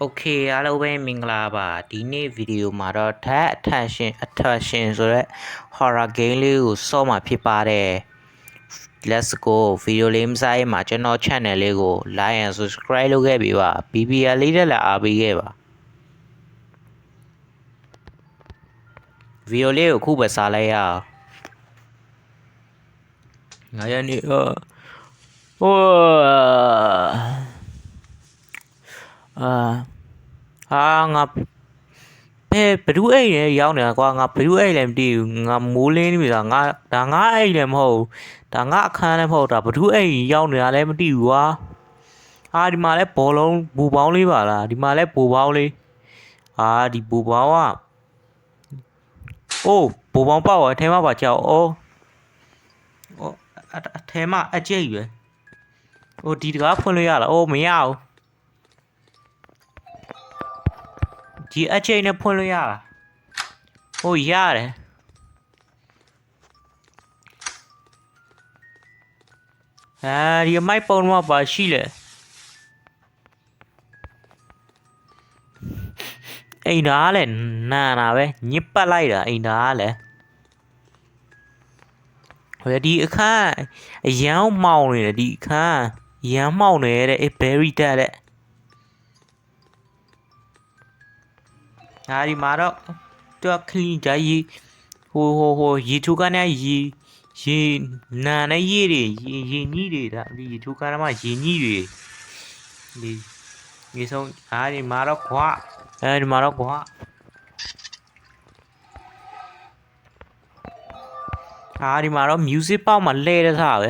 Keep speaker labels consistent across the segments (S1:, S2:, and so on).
S1: โอเคအားလုံးပဲမင်္ဂလာပါဒီနေ့ဗီဒီယိုမှာတော့ That Attention Attention ဆိုတဲ့ horror game လေးကိုစောမှာဖြစ်ပါတယ် Let's go ဗီဒီယိုလေးမစားရင်မှာကျွန်တော် channel လေးကို like and subscribe လုပ်ခဲ့ပေးပါ BBL လေးတက်လာအားပေးခဲ့ပါဗီဒီယိုလေးကိုအခုပဲစားလိုက်ရအောင်ငါရနေဟိုဟို အာဟာငါဘယ်ဘဒူးအိတ်လဲရောက်နေတာကွာငါဘဒူးအိတ်လည်းမသိဘူးငါမိုးလင်းနေပြီလားငါဒါငါအိတ်လည်းမဟုတ်ဘူးဒါငါအခန်းလည်းမဟုတ်တာဘဒူးအိတ်ရောက်နေတာလည်းမသိဘူးကွာဟာဒီမှာလဲဘောလုံးဘူပေါင်းလေးပါလားဒီမှာလဲဘူပေါင်းလေးဟာဒီဘူပေါင်းကအိုးဘူပေါင်းပေါ့အထဲမှာပါကြောက်အိုးအိုးအအထဲမှာအကျိတ်ရွယ်အိုးဒီတကားဖွင့်လို့ရလားအိုးမရဘူး ဒီအချိန်နဲ့ဖွင့်လို့ရလားဟိုရတယ်အဲဒီမိုက်ပုံတော့ပါရှိလေအိမ်သားလဲနာနာပဲညစ်ပတ်လိုက်တာအိမ်သားလဲဟိုဒီအခန်းအရန်မောင်းနေတယ်ဒီအခန်းရန်မောင်းနေတဲ့အေး very dead တဲ့ ဒါဒီမှာတော့သူက clean ကြရေဟိုဟိုဟိုရေချိုးကန်းနဲ့ရေရေနာနဲ့ရေတွေရေရေညှိတွေဒါဒီရေချိုးကန်းမှာရေညှိတွေဒီဒီဆုံးအားဒီမှာတော့ခွာအဲဒီမှာတော့ခွာအားဒီမှာတော့ music ပေါက်မှာလဲတဲ့စားပဲ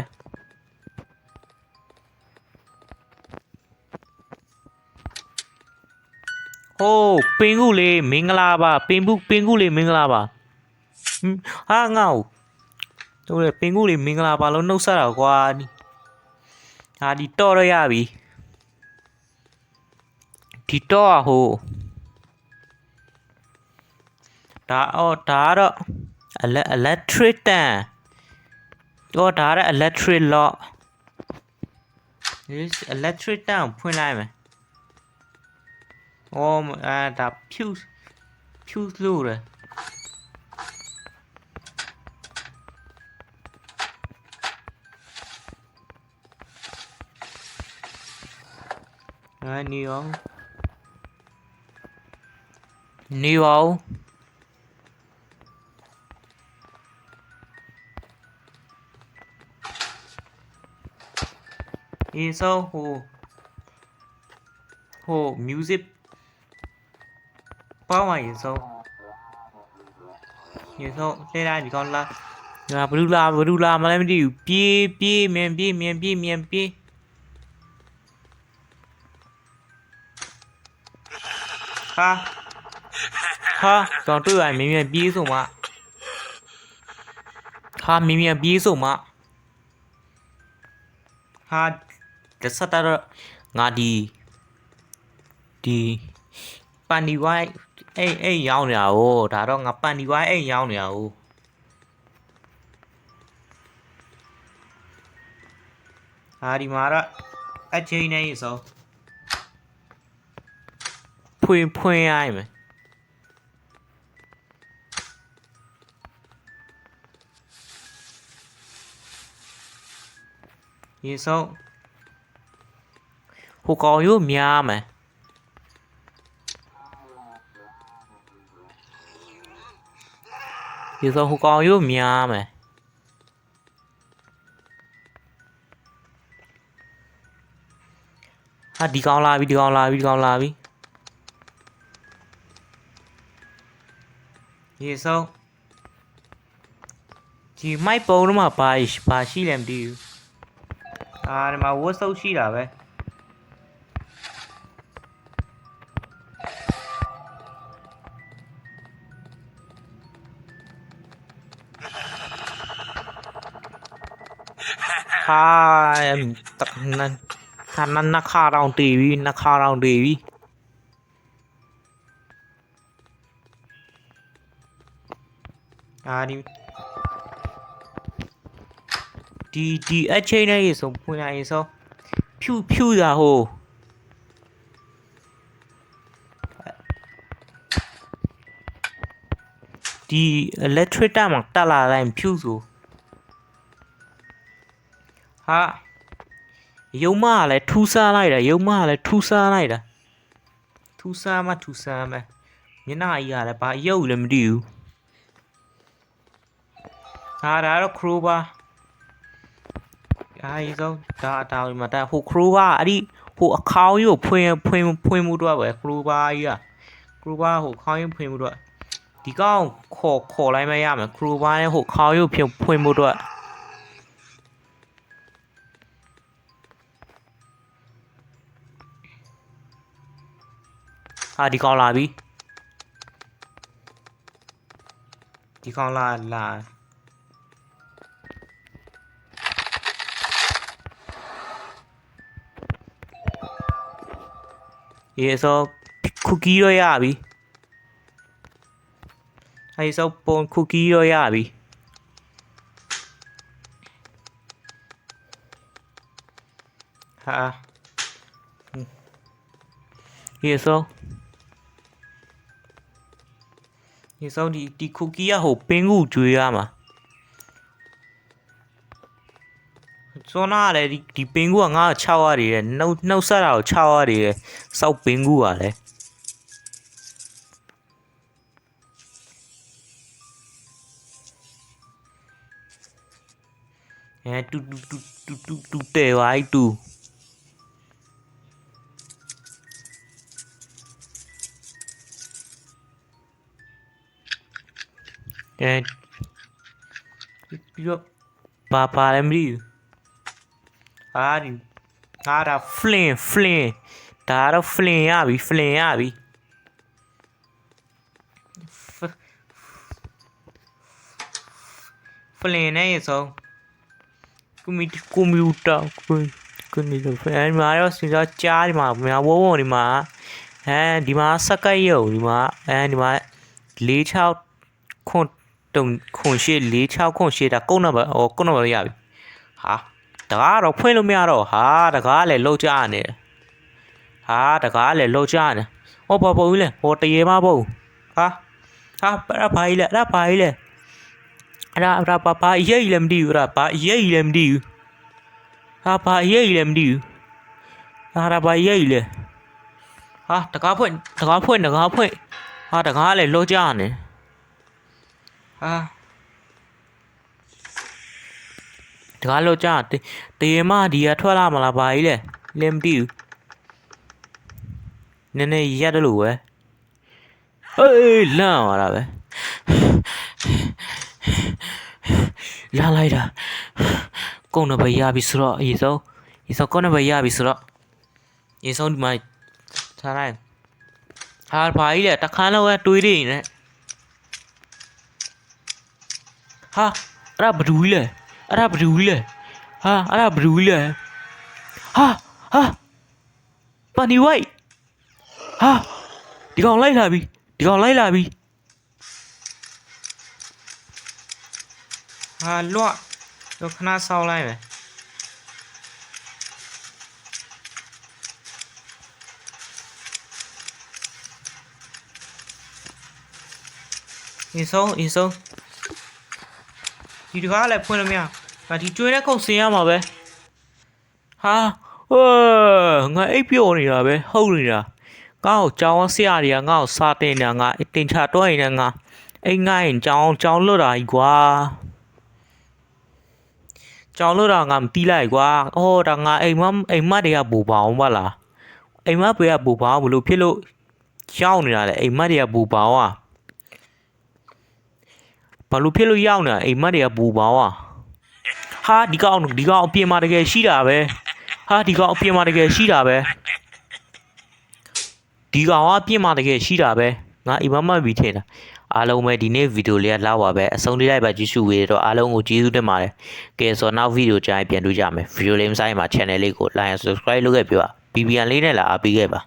S1: ပင်ကုလေးမင်္ဂလာပါပင်ဘူးပင်ကုလေးမင်္ဂလာပါဟမ်ဟာငါ့ကိုတို့လေပင်ကုလေးမင်္ဂလာပါလို့နှုတ်ဆက်တာကွာဒီဟာဒီတော့ရရပြီဒီတော့ဟိုဒါအော်ဒါကတော့ ele- electric တန်တော့ဒါက electric lock this electric တန်ကိုဖွင့်လိုက်မယ် Oh, ah, da Fuse. Fuse လို့တယ်အာနေရောနေရောအေးဆိုဟိုဟို music ပေါင်းပါရင်ဆုံးရင်ဆုံးလှည့်လိုက်ဒီကောင်လာငါဘလူးလာဘလူးလာမလည်းမသိဘူးပြေးပြေးမြန်ပြေးမြန်ပြေးမြန်ပြေးဟာဟာကောင်တွေ့ရမြင်မြန်ပြေးဆုံးမဟာမြင်မြန်ပြေးဆုံးမဟာတစတာတော့ငါဒီဒီပန်ဒီဝိုင်း အိတ်အိတ်ရောင်းနေတာ哦ဒါတော့ငါပန်ဒီဝိုင်းအိတ်ရောင်းနေတာ哦ဟာဒီမှာတော့အချိန်နဲ့ရေစောဖွင့်ဖွင့်ရိုင်းမယ်ရေစောဟိုကောင်ရို့များမယ် ဒီဆိုဟိုကောင်ရို့များမယ်ဟာဒီကောင်လာပြီဒီကောင်လာပြီဒီကောင်လာပြီရေဆုံးဒီမိုက်ပုံတော့မှာဘာဘာရှိလဲမသိဘူးအာဒီမှာဝတ်ဆုပ်ရှိတာပဲ นั้นท่านนั้นนักข่าเราตีวีนักข่าเราตีวีအာဒီဒီဒီအချိန်နဲ့ရေဆိုဖွင့်ရရေဆိုဖြူဖြူတာဟိုဒီ electric တက်မှာတက်လာတိုင်းဖြူဆို ဟာရုံမကလည်းထူးဆန်းလိုက်တာရုံမကလည်းထူးဆန်းလိုက်တာထူးဆန်းမထူးဆန်းပဲမျက်နှာကြီးကလည်းဘာရုပ်လည်းမသိဘူးဟာဒါတော့ crowbar အားကြီးဆုံးဒါအတောင်မှာတက်ဟို crowbar အဲ့ဒီဟိုအခေါင်းကြီးကိုဖွင့်ဖွင့်ဖွင့်မှုတော့ပဲ crowbar ကြီးက crowbar ဟိုခေါင်းကြီးဖွင့်မှုတော့ဒီကောင်ခေါ်ခေါ်လိုက်မရမယ် crowbar နဲ့ဟိုခေါင်းကြီးကိုဖွင့်ဖွင့်မှုတော့ ဟာဒီကောင်လာပြီဒီကောင်လာလာရေဆိုคุกกี้တော့ရပြီအဲဆိုပုံคุกกี้တော့ရပြီဟာရေဆို နေဆုံးဒီဒီခုကီးကဟိုပင်းကူကျွေးရမှာစောနာကလည်းဒီဒီပင်ကူကငါ့ကို6ရည်ရဲ့နှုတ်နှုတ်ဆက်တာကို6ရည်ရဲ့စောက်ပင်ကူကလည်းအဲတူတူတူတူတူတဲဝိုင်းတူ အဲပြီးတော့ဘာပါလဲမသိဘူးအာဒီအာဒါ flin flin ဒါတော့ flin ရပြီ flin ရပြီ flin နဲ့ရဆုံးကွန်ပျူကွန်ပျူတာကွန်ကွန်ပျူတာဖန်မှာတော့စဉ်းစားကြားဒီမှာများဝုံဝုံဒီမှာအဲဒီမှာစက်ကတ်ရုံဒီမှာအဲဒီမှာ46ခွန် တုံခွန်ရှိ46ခွန်ရှိတာကုန်းနံပါတ်ဟောကုန်းနံပါတ်ရပြီဟာတကားတော့ဖွင့်လို့မရတော့ဟာတကားလည်းလောက်ကြနေဟာတကားလည်းလောက်ကြနေဟောပေါ်ပေါ်ကြီးလေဟောတရေမပေါ့ဟာဟာအဲ့ဘာကြီးလဲအဲ့ဘာကြီးလဲအဲ့ဒါအဲ့ဒါဘာဘာအရေးကြီးလည်းမသိဘူးအဲ့ဒါဘာအရေးကြီးလည်းမသိဘူးဟာဘာအရေးကြီးလည်းမသိဘူးဟာဒါဘာအရေးကြီးလဲဟာတကားဖွင့်တကားဖွင့်တကားဖွင့်ဟာတကားလည်းလောကြနေ ဟာတကားလောကြတေတေမဒီကထွက်လာမလားဘာကြီးလဲလည်းမသိဘူးနည်းနည်းရက်တယ်လို့ပဲအေးလန့်သွားတာပဲလာလိုက်တာကုန်းနဘရပြီဆိုတော့အေးဆုံးအေးဆုံးကုန်းနဘရပြီဆိုတော့အေးဆုံးဒီမှာထားလိုက်ဟာဘာကြီးလဲတခန်းလောက်တွေးနေနေ ဟာအဲ့ဒါဘဒူကြီးလဲအဲ့ဒါဘဒူကြီးလဲဟာအဲ့ဒါဘဒူကြီးလဲဟာဟာပန်နီဝိုက်ဟာဒီကောင်လိုက်လာပြီဒီကောင်လိုက်လာပြီဟာလွတ်တော့ခဏဆောင်းလိုက်မယ်အင်းဆုံးအင်းဆုံး ဒီတကားလည်းဖွင့်လို့မရငါဒီကျွေးတဲ့ခုတ်ဆင်းရမှာပဲဟာဟိုငါအိပ်ပျော်နေတာပဲဟုတ်နေတာငါ့ကိုကြောင်းဆရာတွေကငါ့ကိုစာတင်နေတာငါတင်ချတွဲနေငါအိမ်ငါ့ရင်ကြောင်းကြောင်းလွတ်တာကြီးကွာကြောင်လို့တော့ငါမတီးလိုက်ကွာ။အော်ဒါငါအိမ်မအိမ်မတွေကပူပါအောင်ပါလား။အိမ်မပေကပူပါအောင်ဘလို့ဖြစ်လို့ရောက်နေတာလဲအိမ်မတွေကပူပါအောင်။ ဘာလို့ဖြစ်လို့ရောက်နေတာအိမ်မတွေကပူပါအောင်။ဟာဒီကောင်ဒီကောင်အပြင်မှာတကယ်ရှိတာပဲ။ဟာဒီကောင်အပြင်မှာတကယ်ရှိတာပဲ။ဒီကောင်ကအပြင်မှာတကယ်ရှိတာပဲ။ငါအိမ်မမပြီးထင်တာ။အားလုံးပဲဒီနေ့ဗီဒီယိုလေးကလောက်ပါပဲအဆုံးလေးလိုက်ပါကြည့်ရှုဝေတော့အားလုံးကိုကျေးဇူးတင်ပါတယ်ကဲဆိုတော့နောက်ဗီဒီယိုကြိုင်ပြန်တွေ့ကြမယ်ဗီဒီယိုလေးမဆိုင်မှာ channel လေးကို like and subscribe လုပ်ခဲ့ပြပါ BBN လေးနဲ့လာအားပေးခဲ့ပါ